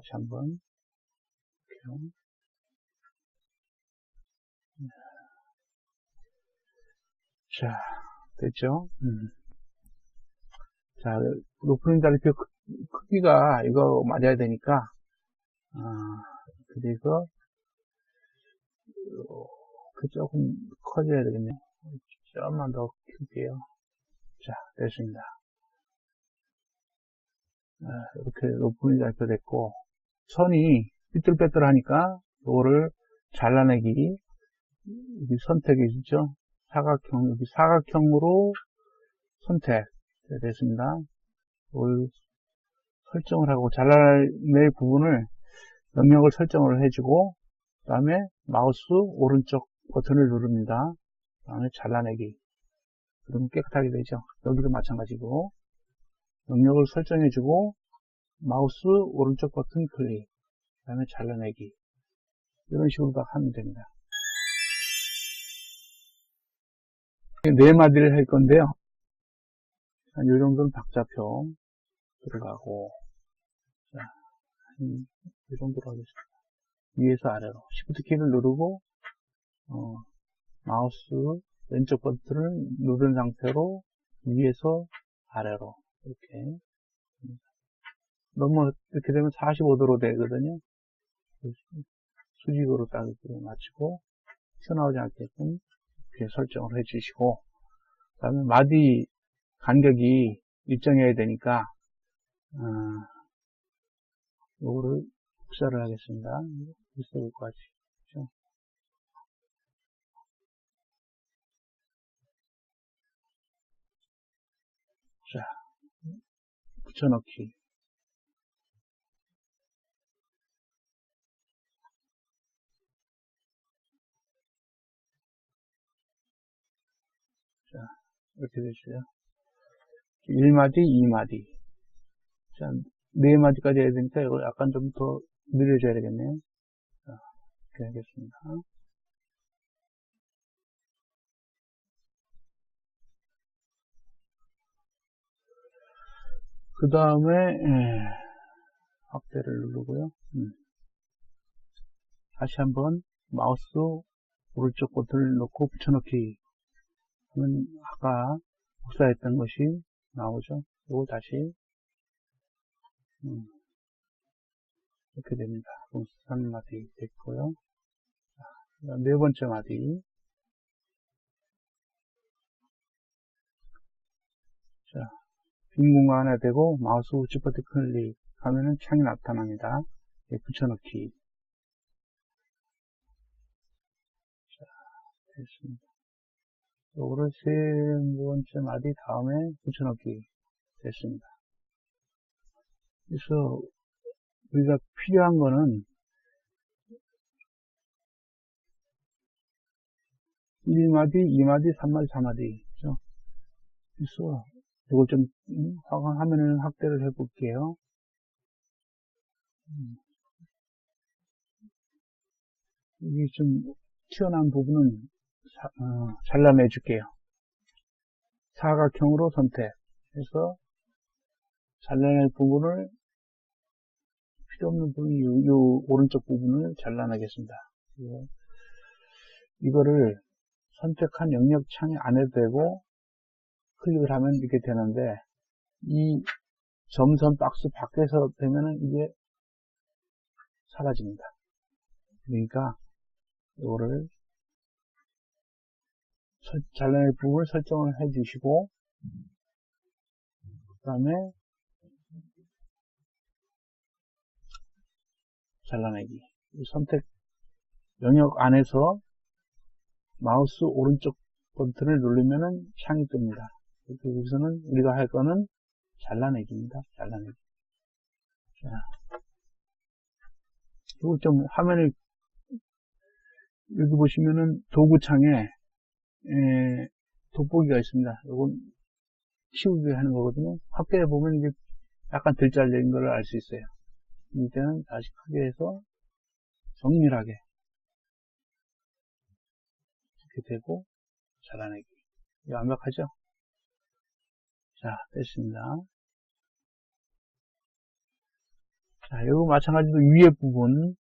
다시 한번 볼게요. 자, 됐죠? 음. 자, 높은 자리표 크기가 이거 맞아야 되니까, 아, 그래서, 그 조금 커져야 되겠네요. 조금만 더 킬게요. 자, 됐습니다. 아, 이렇게 높은 자리표 됐고, 선이 삐뚤빼뚤 하니까, 이거를 잘라내기, 여기 선택이 있죠? 사각형, 여기 사각형으로 선택. 네, 됐습니다. 이걸 설정을 하고 잘라낼 부분을 영역을 설정을 해주고 그 다음에 마우스 오른쪽 버튼을 누릅니다. 그 다음에 잘라내기 그러면 깨끗하게 되죠. 여기도 마찬가지고 영역을 설정해주고 마우스 오른쪽 버튼 클릭 그 다음에 잘라내기 이런 식으로 다 하면 됩니다. 네 마디를 할 건데요. 한, 요 정도는 박자표 들어가고, 자, 한, 이 정도로 하겠습니다. 위에서 아래로. Shift 키를 누르고, 어, 마우스 왼쪽 버튼을 누른 상태로 위에서 아래로. 이렇게. 너무, 이렇게 되면 45도로 되거든요. 수직으로 딱 이렇게 맞추고, 튀어나오지 않게끔 이렇게 설정을 해 주시고, 그 다음에 마디 간격이 일정해야 되니까, 어, 요거를 복사를 하겠습니다. 그렇죠? 자, 붙여넣기. 이렇게 됐어요. 1마디, 2마디. 자, 4마디까지 해야 되니까 이걸 약간 좀 더 늘려줘야 되겠네요. 자, 이렇게 하겠습니다. 그 다음에, 확대를 누르고요. 음. 다시 한번 마우스 오른쪽 버튼을 놓고 붙여넣기 하면 아까 복사했던 것이 나오죠. 이거 다시 음, 이렇게 됩니다. 그럼 3마디 됐고요. 자, 네 번째 마디 자, 빈 공간 하나 되고 마우스 우측 버튼 클릭하면은 창이 나타납니다. 예, 붙여넣기 자, 됐습니다. 세 번째 마디 다음에 붙여넣기 됐습니다. 그래서 우리가 필요한 거는 1마디, 2마디, 3마디, 4마디 그죠? 그래서 이걸 좀 화면을 확대를 해볼게요. 음. 여기 좀 튀어나온 부분은 사, 어, 잘라내 줄게요. 사각형으로 선택해서 잘라낼 부분을 필요 없는 부분, 이, 이 오른쪽 부분을 잘라내겠습니다. 이거를 선택한 영역 창이 안에도 되고 클릭을 하면 이렇게 되는데 이 점선 박스 밖에서 되면은 이게 사라집니다. 그러니까 이거를 잘라낼 부분을 설정을 해 주시고 그 다음에 잘라내기 선택 영역 안에서 마우스 오른쪽 버튼을 누르면은 창이 뜹니다. 여기서는 우리가 할 거는 잘라내기입니다. 잘라내기. 자, 이거 좀 화면을 여기 보시면은 도구창에 에, 돋보기가 있습니다. 이건 치우기 하는 거거든요. 확대해 보면 이게 약간 들잘린 걸 알 수 있어요. 이때는 다시 크게 해서 정밀하게 이렇게 되고 잘라내기. 완벽하죠? 자, 됐습니다. 자, 이거 마찬가지로 위에 부분,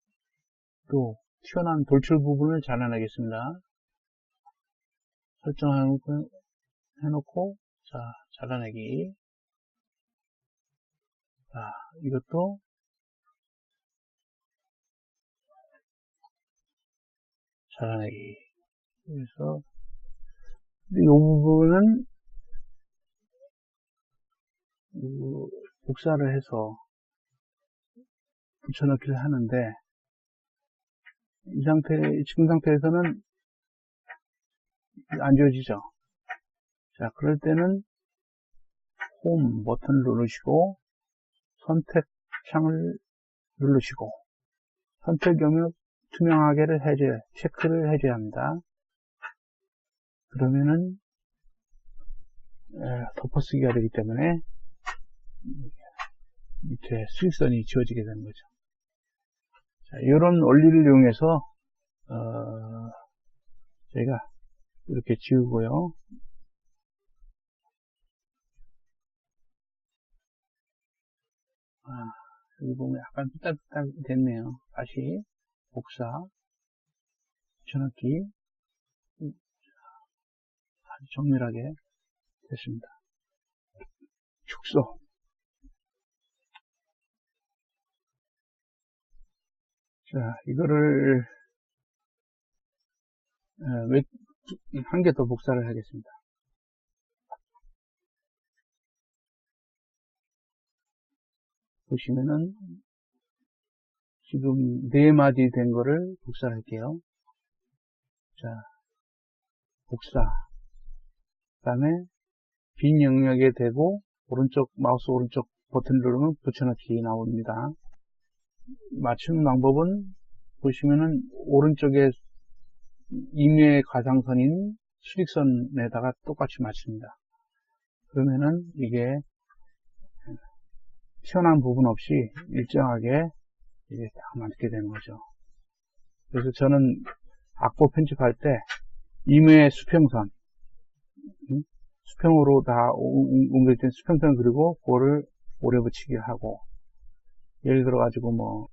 또 튀어나온 돌출 부분을 잘라내겠습니다. 설정해놓고, 해놓고, 자, 잘라내기. 자, 이것도 잘라내기. 그래서, 이 부분은, 그 복사를 해서 붙여넣기를 하는데, 이 상태, 지금 상태에서는 안 지워지죠. 자, 그럴 때는 홈 버튼을 누르시고, 선택 창을 누르시고, 선택 영역 투명하게를 해제, 체크를 해줘야 합니다. 그러면은, 덮어쓰기가 되기 때문에, 밑에 수익선이 지워지게 되는 거죠. 자, 이런 원리를 이용해서, 어, 저희가 이렇게 지우고요. 아, 여기 보면 약간 삐딱삐딱 됐네요. 다시 복사, 붙여넣기 아주 정밀하게 됐습니다. 축소 자, 이거를 한 개 더 복사를 하겠습니다. 보시면은 지금 네 마디 된 거를 복사를 할게요. 자, 복사. 그 다음에 빈 영역에 대고 오른쪽 마우스 오른쪽 버튼 누르면 붙여넣기 나옵니다. 맞추는 방법은 보시면은 오른쪽에 임의의 가상선인 수직선에다가 똑같이 맞춥니다. 그러면은 이게 튀어나온 부분 없이 일정하게 이게 딱 맞게 되는 거죠. 그래서 저는 악보 편집할 때 임의의 수평선 수평으로 다 옮겨진 수평선 그리고 그거를 오래 붙이게 하고 예를 들어 가지고 뭐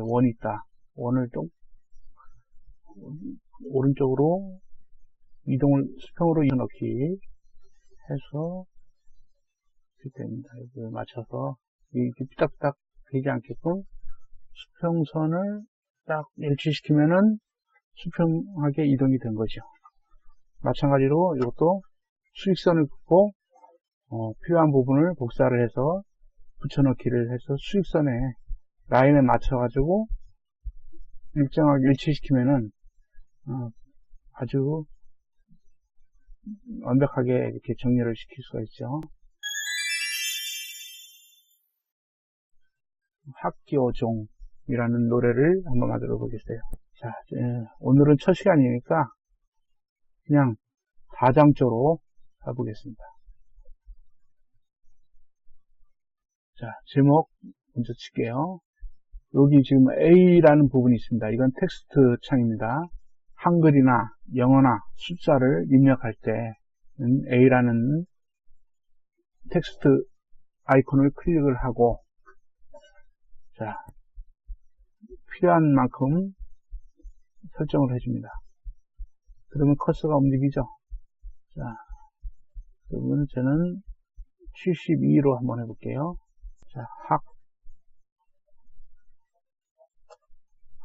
원이 있다 원을 좀 오른쪽으로 이동을 수평으로 이어넣기 해서 이렇게 됩니다. 이걸 맞춰서 이렇게 삐딱삐딱 되지 않게끔 수평선을 딱 일치시키면은 수평하게 이동이 된 거죠. 마찬가지로 이것도 수익선을 긋고 어, 필요한 부분을 복사를 해서 붙여넣기를 해서 수익선에 라인에 맞춰가지고 일정하게 일치시키면은 어, 아주 완벽하게 이렇게 정리를 시킬 수가 있죠. 학교종이라는 노래를 한번 만들어 보겠어요. 자, 오늘은 첫 시간이니까 그냥 4장조로 가보겠습니다. 자, 제목 먼저 칠게요. 여기 지금 A라는 부분이 있습니다. 이건 텍스트 창입니다. 한글이나 영어나 숫자를 입력할 때는 A라는 텍스트 아이콘을 클릭을 하고 자 필요한 만큼 설정을 해줍니다. 그러면 커서가 움직이죠. 자 그러면 저는 72로 한번 해볼게요. 자, 학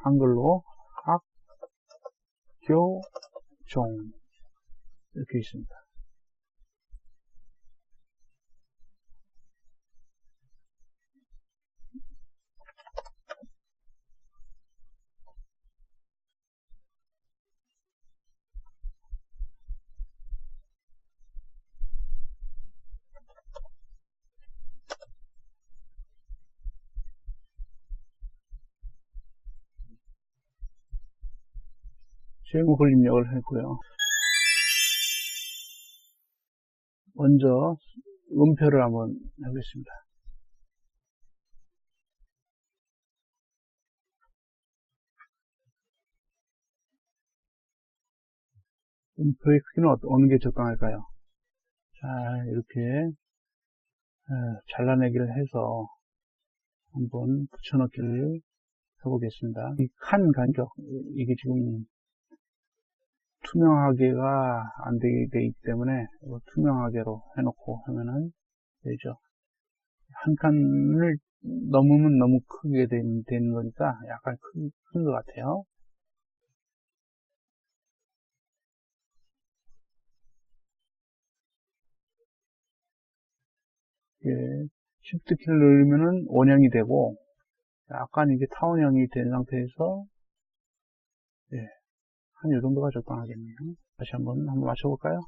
한글로 학교종 이렇게 있습니다. 제목을 입력을 했고요. 먼저 음표를 한번 해보겠습니다. 음표의 크기는 어느 게 적당할까요? 자, 이렇게 어, 잘라내기를 해서 한번 붙여넣기를 해보겠습니다. 이 칸 간격, 이게 지금 투명하게가 안 되게 돼 있기 때문에 이거 투명하게로 해놓고 하면은 되죠. 한 칸을 넘으면 너무 크게 된, 되는 거니까 약간 큰, 큰것 같아요. 예, Shift 키를 누르면은 원형이 되고, 약간 이게 타원형이 된 상태에서, 예, 한이 정도가 적당하겠네요. 다시 한번, 한번 맞춰볼까요?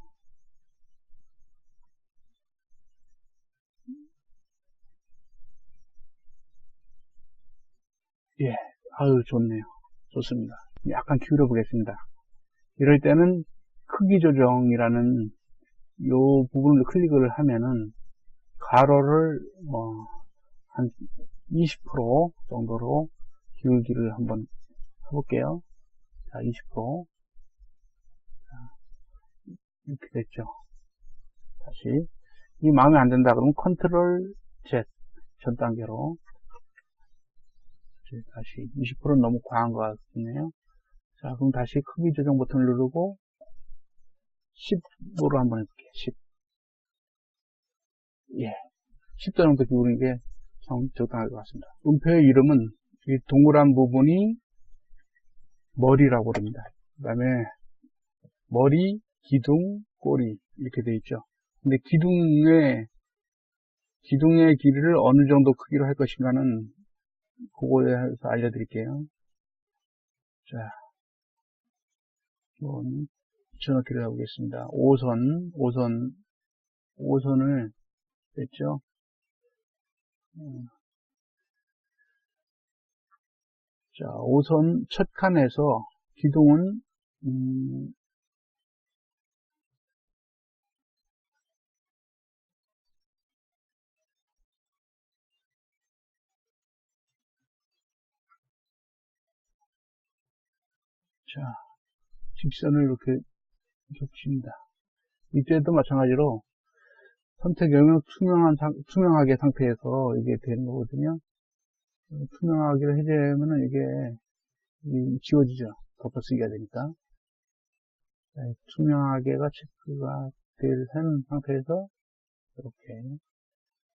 예, 아유, 좋네요. 좋습니다. 약간 기울여 보겠습니다. 이럴 때는 크기 조정이라는 요 부분을 클릭을 하면은 가로를 뭐한20% 정도로 기울기를 한번 해볼게요. 자, 20% 자, 이렇게 됐죠. 다시 이 마음에 안 든다 그러면 컨트롤 Z 전 단계로 다시 20%는 너무 과한 것 같네요. 자, 그럼 다시 크기 조정 버튼을 누르고 10으로 한번 해볼게요. 10. 예. 10도 정도 기울이는 게 정, 적당할 것 같습니다. 음표의 이름은 이 동그란 부분이 머리라고 그럽니다. 그 다음에 머리, 기둥, 꼬리 이렇게 되어 있죠. 근데 기둥의 기둥의 길이를 어느 정도 크기로 할 것인가는 그거에 대해서 알려드릴게요. 자, 이건 붙여넣기를 해보겠습니다. 5선, 5선, 5선을 됐죠? 자, 5선 첫 칸에서 기둥은 음, 자, 직선을 이렇게 겹칩니다. 이때도 마찬가지로 선택형은 투명한 상, 투명하게 상태에서 이게 되는 거거든요. 투명하기를 해제하면은 이게 지워지죠. 덮어쓰기가 되니까. 자, 투명하게가 체크가 될 상태에서 이렇게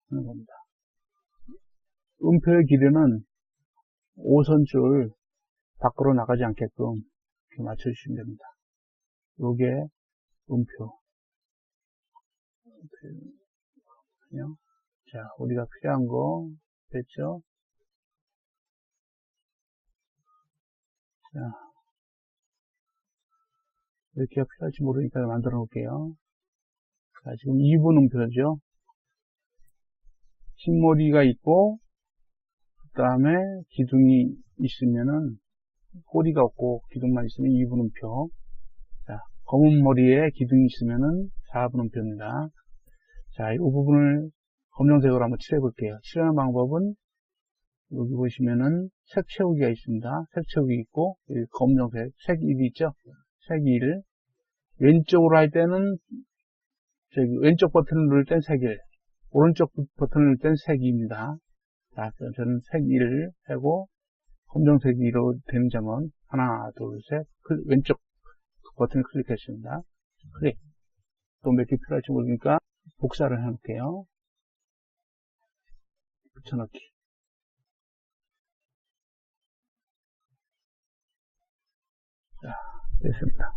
하는 겁니다. 음표의 길이는 5선줄 밖으로 나가지 않게끔 이렇게 맞춰주시면 됩니다. 요게. 음표. 자, 우리가 필요한 거 됐죠? 자, 이렇게 필요할지 모르니까 만들어 놓을게요. 자, 지금 2분 음표죠. 흰머리가 있고, 그 다음에 기둥이 있으면은, 꼬리가 없고, 기둥만 있으면 2분 음표. 자, 검은 머리에 기둥이 있으면은 4분 음표입니다. 자, 이 부분을 검정색으로 한번 칠해 볼게요. 칠하는 방법은, 여기 보시면은 색 채우기가 있습니다. 색 채우기 있고 검정색 색 1이 있죠. 색 1. 왼쪽으로 할 때는 저기 왼쪽 버튼을 누를 땐 색 1. 오른쪽 버튼을 누를 땐색 2입니다. 자, 저는 색 1을 하고 검정색 2로 되는 점은 하나, 둘, 셋. 왼쪽 버튼을 클릭했습니다. 클릭. 또 몇 개 필요할지 모르니까 복사를 해놓을게요. 붙여넣기. 자, 됐습니다.